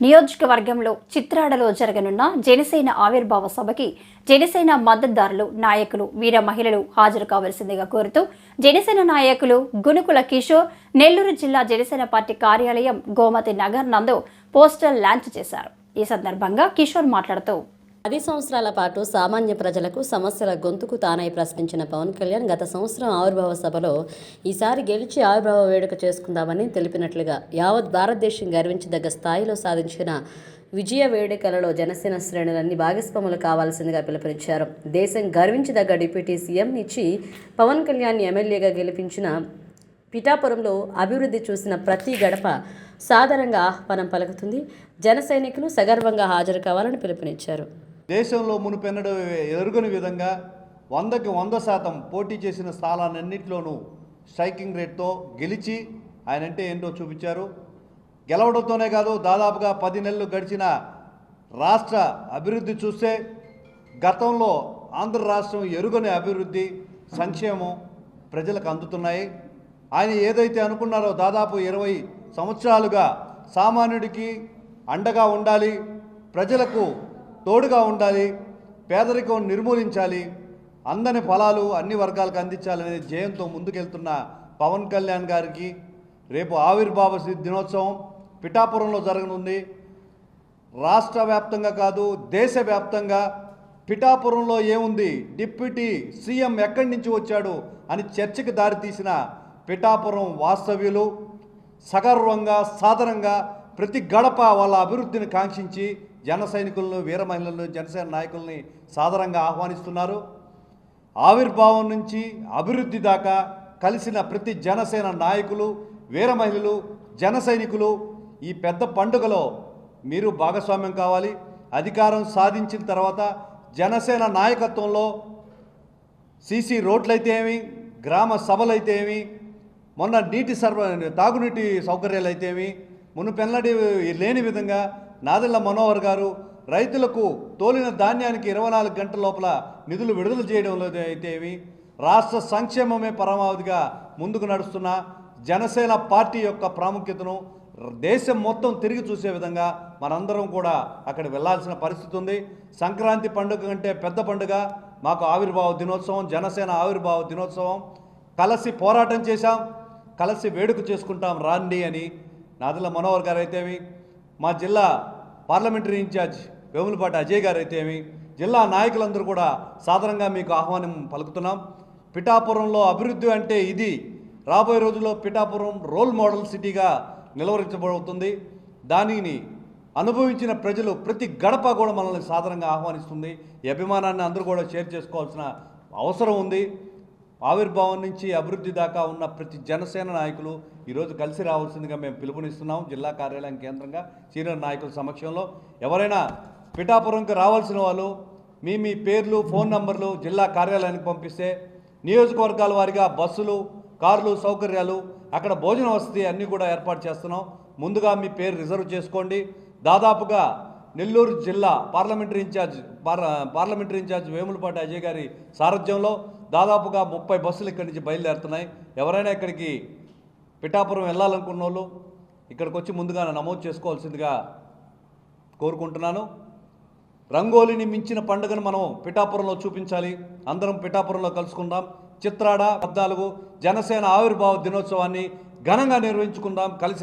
నియోజకవర్గంలో చిత్రాడలో జరగనున్న జనసేన ఆవిర్భావ సభకి జనసేన మద్దతుదారులు నాయకులు వీర మహిళలు హాజరు కావాల్సిందిగా కోరుతూ జనసేన నాయకులు గునుకుల కిషోర్ నెల్లూరు జిల్లా జనసేన పార్టీ కార్యాలయం గోమతి నగర్ నందు పోస్టల్ లాంచ్ చేశారు. ఈ సందర్భంగా కిషోర్ మాట్లాడుతూ పది సంవత్సరాల పాటు సామాన్య ప్రజలకు సమస్యల గొంతుకు తానై ప్రశ్నించిన పవన్ కళ్యాణ్ గత సంవత్సరం ఆవిర్భావ సభలో ఈసారి గెలిచి ఆవిర్భావ వేడుక చేసుకుందామని తెలిపినట్లుగా యావత్ భారతదేశం గర్వించదగ్గ స్థాయిలో సాధించిన విజయ వేడుకలలో జనసేన శ్రేణులన్నీ భాగస్వాములు కావాల్సిందిగా పిలుపునిచ్చారు. దేశం గర్వించదగ్గ డిప్యూటీ సీఎం ఇచ్చి పవన్ కళ్యాణ్ ఎమ్మెల్యేగా గెలిపించిన పిఠాపురంలో అభివృద్ధి చూసిన ప్రతి గడప సాధారణంగా ఆహ్వానం పలుకుతుంది. జన సైనికులు సగర్వంగా హాజరు కావాలని పిలుపునిచ్చారు. దేశంలో మునుపెన్నడు ఎరుగని విధంగా వందకి వంద శాతం పోటీ చేసిన స్థానాలన్నింటిలోనూ స్ట్రైకింగ్ రేట్తో గెలిచి ఆయన అంటే ఏంటో చూపించారు. గెలవడంతోనే కాదు దాదాపుగా పది నెలలు గడిచిన రాష్ట్ర అభివృద్ధి చూస్తే గతంలో ఆంధ్ర రాష్ట్రం ఎరుగని అభివృద్ధి సంక్షేమం ప్రజలకు అందుతున్నాయి. ఆయన ఏదైతే అనుకున్నారో దాదాపు ఇరవై సంవత్సరాలుగా సామాన్యుడికి అండగా ఉండాలి ప్రజలకు తోడుగా ఉండాలి పేదరికం నిర్మూలించాలి అందని ఫలాలు అన్ని వర్గాలకు అందించాలనే జయంతో ముందుకెళ్తున్న పవన్ కళ్యాణ్ గారికి రేపు ఆవిర్భావ దినోత్సవం పిఠాపురంలో జరగనుంది. రాష్ట్ర వ్యాప్తంగా కాదు దేశవ్యాప్తంగా పిఠాపురంలో ఏముంది? డిప్యూటీ సీఎం ఎక్కడి నుంచి వచ్చాడు అని చర్చకు దారితీసిన పిఠాపురం వాస్తవ్యులు సగర్వంగా సాధారణంగా ప్రతి గడప వాళ్ళ అభివృద్ధిని కాంక్షించి జన సైనికులను వీర మహిళలను జనసేన నాయకుల్ని సాధారణంగా ఆహ్వానిస్తున్నారు. ఆవిర్భావం నుంచి అభివృద్ధి దాకా కలిసిన ప్రతి జనసేన నాయకులు వీర మహిళలు జన సైనికులు ఈ పెద్ద పండుగలో మీరు భాగస్వామ్యం కావాలి. అధికారం సాధించిన తర్వాత జనసేన నాయకత్వంలో సీసీ రోడ్లైతేమి ఏమి గ్రామ సభలైతే ఏమి మొన్న నీటి సర్వ తాగునీటి సౌకర్యాలు అయితేమి మునుపెన్నడి లేని విధంగా నాదెళ్ళ మనోహర్ గారు రైతులకు తోలిన ధాన్యానికి ఇరవై నాలుగు గంటల లోపల నిధులు విడుదల చేయడంలో అయితేవి రాష్ట్ర సంక్షేమమే పరమావధిగా ముందుకు నడుస్తున్న జనసేన పార్టీ యొక్క ప్రాముఖ్యతను దేశం మొత్తం తిరిగి చూసే విధంగా మనందరం కూడా అక్కడ వెళ్ళాల్సిన పరిస్థితి ఉంది. సంక్రాంతి పండుగ కంటే పెద్ద పండుగ మాకు ఆవిర్భావ దినోత్సవం జనసేన ఆవిర్భావ దినోత్సవం. కలిసి పోరాటం చేశాం కలిసి వేడుక చేసుకుంటాం రాండి అని నాదల మనోహర్ గారు అయితేమి మా జిల్లా పార్లమెంటరీ ఇన్ఛార్జ్ వేములపాటి అజయ్ గారు అయితేమి జిల్లా నాయకులందరూ కూడా సాధారణంగా మీకు ఆహ్వానం పలుకుతున్నాం. పిఠాపురంలో అభివృద్ధి అంటే ఇది. రాబోయే రోజుల్లో పిఠాపురం రోల్ మోడల్ సిటీగా నిలవరించబడుతుంది. దానిని అనుభవించిన ప్రజలు ప్రతి గడప కూడా మనల్ని సాధారణంగా ఆహ్వానిస్తుంది. ఈ అభిమానాన్ని అందరూ కూడా షేర్ చేసుకోవాల్సిన అవసరం ఉంది. ఆవిర్భావం నుంచి అభివృద్ధి దాకా ఉన్న ప్రతి జనసేన నాయకులు ఈరోజు కలిసి రావాల్సిందిగా మేము పిలుపునిస్తున్నాం. జిల్లా కార్యాలయం కేంద్రంగా సీనియర్ నాయకుల సమక్షంలో. ఎవరైనా పిఠాపురంకి రావాల్సిన వాళ్ళు మీ మీ పేర్లు ఫోన్ నంబర్లు జిల్లా కార్యాలయానికి పంపిస్తే నియోజకవర్గాల వారిగా బస్సులు కార్లు సౌకర్యాలు అక్కడ భోజన వసతి అన్నీ కూడా ఏర్పాటు చేస్తున్నాం. ముందుగా మీ పేరు రిజర్వ్ చేసుకోండి. దాదాపుగా నెల్లూరు జిల్లా parliamentary in-charge parliamentary in-charge Vemulapati Ajay గారి సారథ్యంలో దాదాపుగా ముప్పై బస్సులు ఇక్కడి నుంచి బయలుదేరుతున్నాయి. ఎవరైనా ఇక్కడికి పిఠాపురం వెళ్ళాలనుకున్న వాళ్ళు ఇక్కడికి వచ్చి ముందుగా నమోదు చేసుకోవాల్సిందిగా కోరుకుంటున్నాను. రంగోలిని మించిన పండుగను మనం పిఠాపురంలో చూపించాలి. అందరం పిఠాపురంలో కలుసుకుందాం. చిత్రాడ పద్నాలుగు జనసేన ఆవిర్భావ దినోత్సవాన్ని ఘనంగా నిర్వహించుకుందాం. కలిసి